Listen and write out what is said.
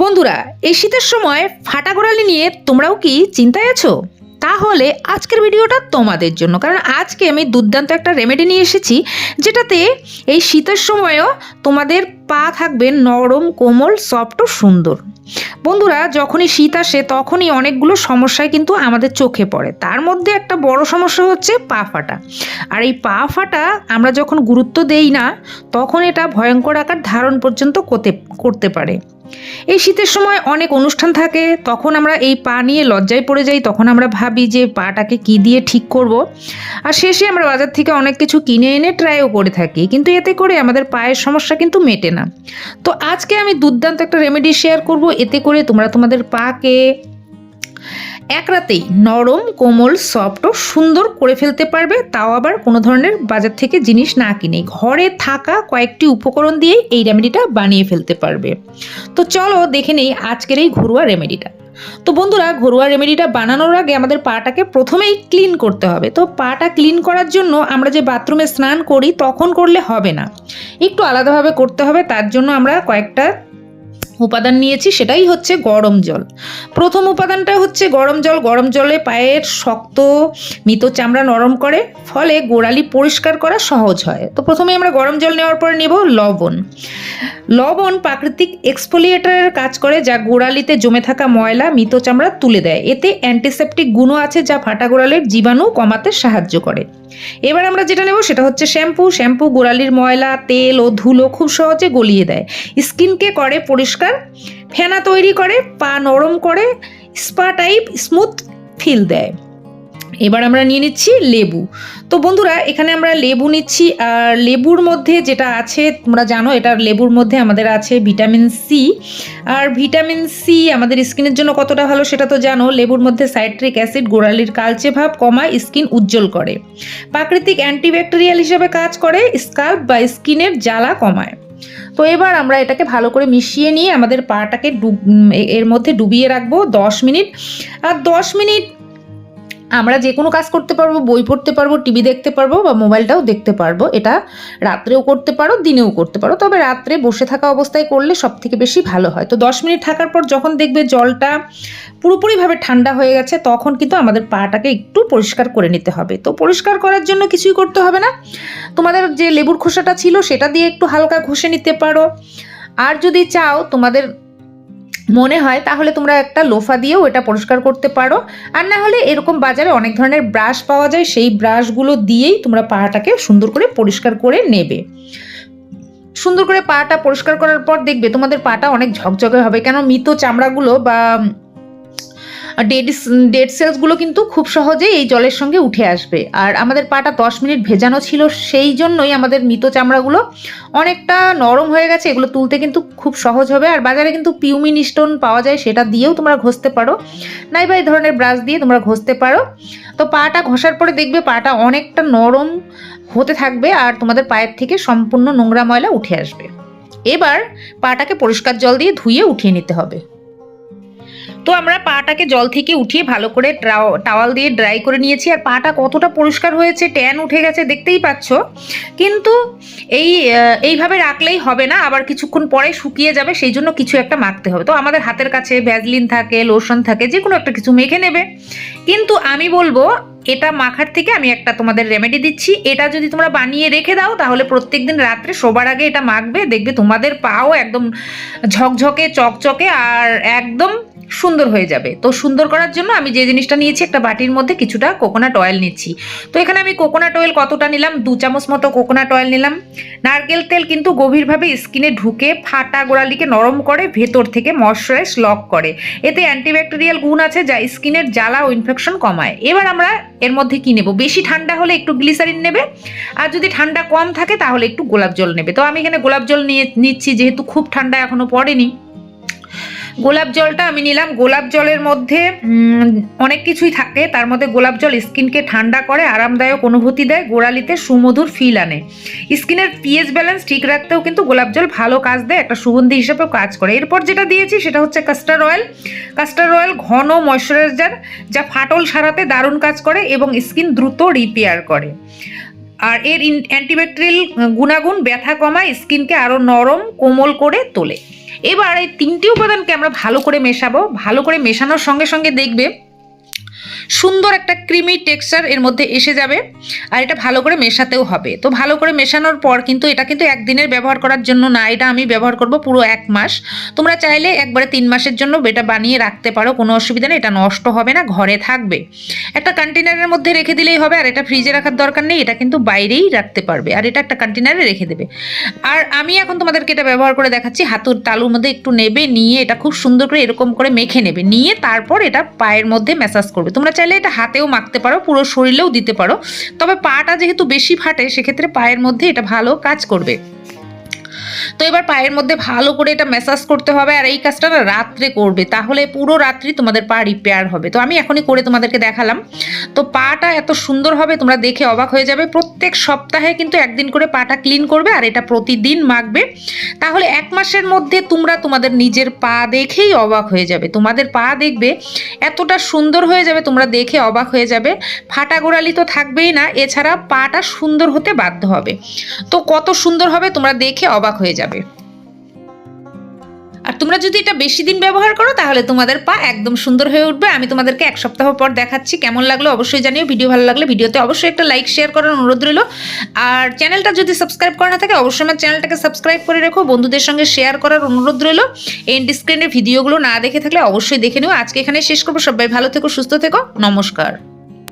বন্ধুরা, এই শীতের সময় ফাটা গোড়ালি নিয়ে তোমরাও কি চিন্তায় আছো? তাহলে আজকের ভিডিওটা তোমাদের জন্য, কারণ আজকে আমি দুর্দান্ত একটা রেমেডি নিয়ে এসেছি, যেটাতে এই শীতের সময়ও তোমাদের পা থাকবে নরম, কোমল সফট ও সুন্দর। বন্ধুরা, যখনই শীত আসে, তখনই অনেকগুলো সমস্যায় কিন্তু আমাদের চোখে পড়ে। তার মধ্যে একটা বড় সমস্যা হচ্ছে পা ফাটা। আর এই পা ফাটা আমরা যখন গুরুত্ব দেই না, তখন এটা ভয়ঙ্কর আকার ধারণ পর্যন্ত করতে করতে পারে। এই শীতের সময় অনেক অনুষ্ঠান থাকে, তখন আমরা এই পা নিয়ে লজ্জায় পড়ে যাই, তখন আমরা ভাবি যে পাটাকে কি দিয়ে ঠিক করব। আর শেষে আমরা বাজার থেকে অনেক কিছু কিনে এনে ট্রাইও করে থাকি, কিন্তু এতে করে আমাদের পায়ের সমস্যা কিন্তু মেটে না। তো আজকে আমি দুর্দান্ত একটা রেমেডি শেয়ার করব, এতে করে তোমরা তোমাদের পাকে এক রাতেই নরম, কোমল সফট ও সুন্দর করে ফেলতে পারবে, তাও আবার কোনো ধরনের বাজার থেকে জিনিস না কিনে। ঘরে থাকা কয়েকটি উপকরণ দিয়েই এই রেমেডিটা বানিয়ে ফেলতে পারবে। তো চলো দেখে নেই আজকের এই ঘরোয়া রেমেডিটা তো বন্ধুরা, ঘরোয়া রেমেডিটা বানানোর আগে আমাদের পাটাকে প্রথমেই ক্লিন করতে হবে। তো পাটা ক্লিন করার জন্য আমরা যে বাথরুমে স্নান করি, তখন করলে হবে না। একটু আলাদাভাবে করতে হবে, তার জন্য আমরা কয়েকটা উপাদান নিয়েছি, সেটাই হচ্ছে গরম জল। প্রথম উপাদানটা হচ্ছে গরম জল। গরম জলে পায়ের শক্ত মৃত চামড়া নরম করে, ফলে গোড়ালি পরিষ্কার করা সহজ হয়। তো প্রথমে আমরা গরম জল নেওয়ার পরে নেব লবণ। লবণ প্রাকৃতিক এক্সফোলিয়েটারের কাজ করে যা গোড়ালিতে জমে থাকা ময়লা, মৃত চামড়া তুলে দেয়। এতে অ্যান্টিসেপটিক গুণও আছে যা ফাটা গোড়ালির জীবাণু কমাতে সাহায্য করে। এবার আমরা যেটা নেব সেটা হচ্ছে শ্যাম্পু। শ্যাম্পু গোড়ালির ময়লা, তেল ও ধুলো খুব সহজে গলিয়ে দেয়। স্কিনকে করে পরিষ্কার, ফেনা তৈরি করে, পা নরম করে, স্পা টাইপ স্মুথ ফিল দেয়। এবার আমরা নিয়ে নিচ্ছি লেবু। তো বন্ধুরা, এখানে আমরা লেবু নিচ্ছি, আর লেবুর মধ্যে যেটা আছে, তোমরা জানো এটা লেবুর মধ্যে আমাদের আছে ভিটামিন সি আর ভিটামিন সি আমাদের স্কিনের জন্য কতটা ভালো সেটা তো জানো, লেবুর মধ্যে সাইট্রিক অ্যাসিড, গোড়ালির কালচে ভাব কমায়, স্কিন উজ্জ্বল করে। প্রাকৃতিক অ্যান্টিব্যাকটেরিয়াল হিসেবে কাজ করে, স্কাল্প বা স্কিনের জ্বালা কমায়। তো এবার আমরা এটাকে ভালো করে মিশিয়ে নিয়ে আমাদের পাটাকে ডুব, এর মধ্যে ডুবিয়ে রাখব দশ মিনিট। আর দশ মিনিট আমরা যে কোনো কাজ করতে পারব, বই পড়তে পারব, টিভি দেখতে পারব বা মোবাইলটাও দেখতে পারব। এটা রাত্রেও করতে পারো, দিনেও করতে পারো। তবে রাত্রে বসে থাকা অবস্থায় করলে সব থেকে বেশি ভালো হয়। তো দশ মিনিট থাকার পর যখন দেখবে জলটা পুরোপুরিভাবে ঠান্ডা হয়ে গেছে, তখন কিন্তু আমাদের পাটাকে একটু পরিষ্কার করে নিতে হবে। তো পরিষ্কার করার জন্য কিছুই করতে হবে না। তোমাদের যে লেবুর খোসাটা ছিল, সেটা দিয়ে একটু হালকা ঘষে নিতে পারো। আর যদি চাও তোমাদের মনে হয়, তাহলে তোমরা একটা লোফা দিয়েও এটা পরিষ্কার করতে পারো। আর না হলে এরকম বাজারে অনেক ধরনের ব্রাশ পাওয়া যায়, সেই ব্রাশগুলো দিয়েই তোমরা পাটাকে সুন্দর করে পরিষ্কার করে নেবে। সুন্দর করে পাটা পরিষ্কার করার পর দেখবে তোমাদের পাটা অনেক ঝকঝকে হবে। কেন? মৃত চামড়াগুলো বা ডেড ডেড সেলসগুলো কিন্তু খুব সহজেই এই জলের সঙ্গে উঠে আসবে। আর আমাদের পাটা দশ মিনিট ভেজানো ছিল, সেই জন্যই আমাদের মৃত চামড়াগুলো অনেকটা নরম হয়ে গেছে। এগুলো তুলতে কিন্তু খুব সহজ হবে। আর বাজারে কিন্তু পিউমিন স্টোন পাওয়া যায়, সেটা দিয়েও তোমরা ঘষতে পারো। নাইবা এই ধরনের ব্রাশ দিয়ে তোমরা ঘষতে পারো। তো পাটা ঘষার পরে দেখবে পাটা অনেকটা নরম হতে থাকবে আর তোমাদের পায়ের থেকে সম্পূর্ণ নোংরা ময়লা উঠে আসবে। এবার পাটাকে পরিষ্কার জল দিয়ে ধুয়ে উঠিয়ে নিতে হবে। তো আমরা পাটাকে জল থেকে উঠিয়ে ভালো করে টাওয়াল দিয়ে ড্রাই করে নিয়েছি। আর পাটা কতটা পরিষ্কার হয়েছে, ট্যান উঠে গেছে, দেখতেই পাচ্ছ। কিন্তু এই এইভাবে রাখলেই হবে না, আবার কিছুক্ষণ পরে শুকিয়ে যাবে, সেই জন্য কিছু একটা মাখতে হবে। তো আমাদের হাতের কাছে ভ্যাজলিন থাকে লোশন থাকে, যে কোনো একটা কিছু মেখে নেবে। কিন্তু আমি বলব, এটা মাখার থেকে আমি একটা তোমাদের রেমেডি দিচ্ছি। এটা যদি তোমরা বানিয়ে রেখে দাও, তাহলে প্রত্যেক দিন রাত্রে শোবার আগে এটা মাখবে, দেখবে তোমাদের পাও একদম ঝকঝকে, চকচকে, আর একদম সুন্দর হয়ে যাবে। তো সুন্দর করার জন্য আমি যে জিনিসটা নিয়েছি, একটা বাটির মধ্যে কিছুটা কোকোনাট অয়েল নিচ্ছি। তো এখানে আমি কোকোনাট অয়েল কতটা নিলাম? দু চামচ মতো কোকোনাট অয়েল নিলাম। নারকেল তেল কিন্তু গভীরভাবে স্কিনে ঢুকে ফাটা গোড়ালিকে নরম করে ভেতর থেকে ময়শ্চারাইজ লক করে। এতে অ্যান্টিব্যাকটেরিয়াল গুণ আছে যা স্কিনের জ্বালা ও ইনফেকশন কমায়। এবার আমরা এর মধ্যে কি নেব? বেশি ঠান্ডা হলে একটু গ্লিসারিন নেবে। আর যদি ঠান্ডা কম থাকে তাহলে একটু গোলাপ জল নেবে। তো আমি এখানে গোলাপ জল নিয়ে নিচ্ছি, যেহেতু খুব ঠান্ডা এখনও পড়েনি। গোলাপ জলটা আমি নিলাম। গোলাপ জলের মধ্যে অনেক কিছুই থাকে। তার মধ্যে গোলাপ জল স্কিনকে ঠান্ডা করে, আরামদায়ক অনুভূতি দেয়, গোড়ালিতে সুমধুর ফিল আনে। স্কিনের পিএইচ ব্যালেন্স ঠিক রাখতেও কিন্তু গোলাপ জল ভালো কাজ দেয়, একটা সুগন্ধি হিসেবেও কাজ করে। এরপর যেটা দিয়েছি সেটা হচ্ছে কাস্টার অয়েল কাস্টার অয়েল ঘন ময়শ্চারাইজার যা ফাটল সারাতে দারুণ কাজ করে এবং স্কিন দ্রুত রিপেয়ার করে। আর এর অ্যান্টিব্যাকটেরিয়াল গুণাগুণ ব্যথা কমায়, স্কিনকে আরও নরম, কোমল করে তোলে। এবার এই তিনটি উপাদানকে আমরা ভালো করে মেশাবো ভালো করে মেশানোর সঙ্গে সঙ্গে দেখবে সুন্দর একটা ক্রিমি টেক্সচার এর মধ্যে এসে যাবে আর এটা ভালো করে মেশাতেও হবে। তো ভালো করে মেশানোর পর কিন্তু এটা কিন্তু একদিনের ব্যবহার করার জন্য না, এটা আমি ব্যবহার করব পুরো এক মাস। তোমরা চাইলে একবারে তিন মাসের জন্য এটা বানিয়ে রাখতে পারো, কোনো অসুবিধা নেই, এটা নষ্ট হবে না, ঘরে থাকবে। একটা কন্টেনারের মধ্যে রেখে দিলেই হবে আর এটা ফ্রিজে রাখার দরকার নেই, এটা কিন্তু বাইরেই রাখতে পারবে আর এটা একটা কন্টেনারে রেখে দেবে। আর আমি এখন তোমাদেরকে এটা ব্যবহার করে দেখাচ্ছি, হাতুর তালুর মধ্যে একটু নেবে, নিয়ে এটা খুব সুন্দর করে এরকম করে মেখে নেবে, নিয়ে তারপর এটা পায়ের মধ্যে ম্যাসাজ করবে। তোমরা চাইলে এটা হাতেও মাখতে পারো, পুরো শরীরেও দিতে পারো। তবে পাটা যেহেতু বেশি ফাটে, সেক্ষেত্রে পায়ের মধ্যে এটা ভালো কাজ করবে। তো এবার পায়ের মধ্যে ভালো করে এটা ম্যাসাজ করতে হবে আর এই কাজটা না রাত্রে করবে। তাহলে পুরো রাত্রি তোমাদের পা রিপেয়ার হবে। তো আমি এখনই করে তোমাদেরকে দেখালাম। তো পাটা এত সুন্দর হবে, তোমরা দেখে অবাক হয়ে যাবে। প্রত্যেক সপ্তাহে কিন্তু একদিন করে পাটা ক্লিন করবে আর এটা প্রতিদিন মাখবে। তাহলে এক মাসের মধ্যে তোমরা তোমাদের নিজের পা দেখেই অবাক হয়ে যাবে। তোমাদের পা দেখবে এতটা সুন্দর হয়ে যাবে, তোমরা দেখে অবাক হয়ে যাবে। ফাটা গোড়ালি তো থাকবেই না, এছাড়া পাটা সুন্দর হতে বাধ্য হবে। তো কত সুন্দর হবে, তোমরা দেখে অবাক হয়ে যাবে। আর তোমরা যদি এটা বেশি দিন ব্যবহার করো, তাহলে তোমাদের পা একদম সুন্দর হয়ে উঠবে। আমি তোমাদেরকে এক সপ্তাহ পর দেখাচ্ছি কেমন লাগল, অবশ্যই জানিও। ভিডিও ভালো লাগলে ভিডিওতে অবশ্যই একটা লাইক শেয়ার করার অনুরোধ রইল। আর চ্যানেলটা যদি সাবস্ক্রাইব করা না থাকে, অবশ্যই আমার চ্যানেলটাকে সাবস্ক্রাইব করে রেখো। বন্ধুদের সঙ্গে শেয়ার করার অনুরোধ রইল। এন্ড স্ক্রিনের ভিডিওগুলো না দেখে থাকলে অবশ্যই দেখে নিও। আজকে এখানে শেষ করব। সবাই ভালো থেকো, সুস্থ থেকো। নমস্কার।